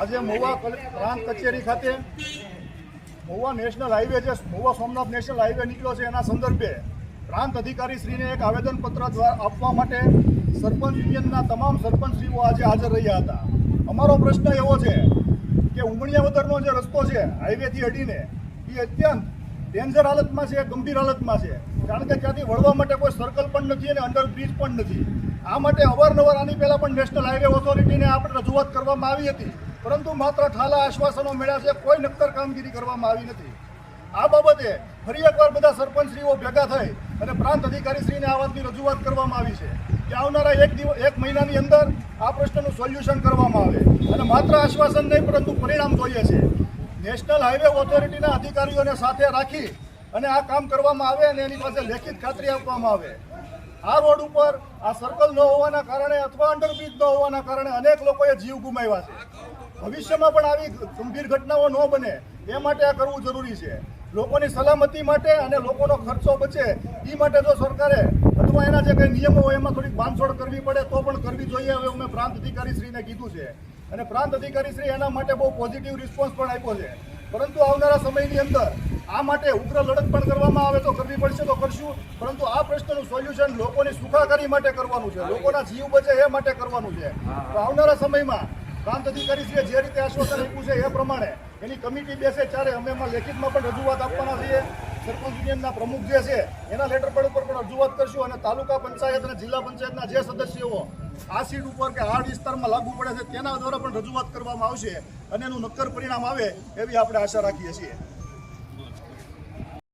આજે મહુવા પ્રાંત કચેરી ખાતે મહુવા નેશનલ હાઈવે જે મહુવા સોમનાથ નેશનલ હાઈવે નીકળ્યો છે, એના સંદર્ભે પ્રાંત અધિકારી શ્રીને એક આવેદનપત્ર આપવા માટે સરપંચ યુનિયનના તમામ સરપંચશ્રીઓ આજે હાજર રહ્યા હતા. અમારો પ્રશ્ન એવો છે કે ઉમણિયા વદરનો જે રસ્તો છે, હાઈવેથી હટીને, એ અત્યંત ડેન્જર હાલતમાં છે, ગંભીર હાલતમાં છે. કારણ કે ત્યાંથી વળવા માટે કોઈ સર્કલ પણ નથી અને અંડરબ્રિજ પણ નથી. આ માટે અવારનવાર આની પહેલાં પણ નેશનલ હાઈવે ઓથોરિટીને આપણે રજૂઆત કરવામાં આવી હતી. પરંતુ માત્ર ઠાલા આશ્વાસનો મળ્યા છે, કોઈ નક્કર કામગીરી કરવામાં આવી નથી. આ બાબતે ફરી એકવાર બધા સરપંચશ્રીઓ ભેગા થઈ અને પ્રાંત અધિકારીશ્રીને આ વાતની રજૂઆત કરવામાં આવી છે કે આવનારા એક દિવસ, એક મહિનાની અંદર આ પ્રશ્નનું સોલ્યુશન કરવામાં આવે. અને માત્ર આશ્વાસન નહીં, પરંતુ પરિણામ જોઈએ છે. નેશનલ હાઈવે ઓથોરિટીના અધિકારીઓને સાથે રાખી અને આ કામ કરવામાં આવે અને એની પાસે લેખિત ખાતરી આપવામાં આવે. આ રોડ ઉપર આ સર્કલ ન હોવાના કારણે અથવા અંડરબ્રિજ ન હોવાના કારણે અનેક લોકોએ જીવ ગુમાવ્યા છે. ભવિષ્યમાં પણ આવી ગંભીર ઘટનાઓ ન બને. એ માટે આ કરવું જરૂરી છે. લોકોની સલામતી માટે અને લોકોનો ખર્ચો બચે એ માટે જો સરકારે અથવા એના જે કંઈ નિયમો હોય એમાં થોડીક બાંધછોડ કરવી પડે, તો પણ કરવી જોઈએ હવે અમે પ્રાંત અધિકારીશ્રીને કીધું છે. અને પ્રાંત અધિકારીશ્રી એના માટે બહુ પોઝિટિવ રિસ્પોન્સ પણ આપ્યો છે. પરંતુ આવનારા સમયની અંદર આ માટે ઉગ્ર લડત પણ કરવામાં આવે તો કરવી પડશે તો કરશું. પરંતુ આ પ્રશ્નનું સોલ્યુશન લોકોની સુખાકારી માટે કરવાનું છે. લોકોના જીવ બચે એ માટે કરવાનું છે. તો આવનારા સમયમાં પ્રાંત અધિકારીશ્રીએ જે રીતે આશ્વાસન આપ્યું છે એ પ્રમાણે એની કમિટી બેસે ત્યારે અમે એમાં લેખિતમાં પણ રજૂઆત આપવાના છીએ. સરપંચ યુનિયનના પ્રમુખ જે છે, એના લેટર પેડ ઉપર પણ રજૂઆત કરશું અને તાલુકા પંચાયત અને જિલ્લા પંચાયતના જે સદસ્યો આ સીટ ઉપર કે આ વિસ્તારમાં લાગુ પડે છે, તેના દ્વારા પણ રજૂઆત કરવામાં આવશે અને એનું નક્કર પરિણામ આવે એવી આપણે આશા રાખીએ છીએ.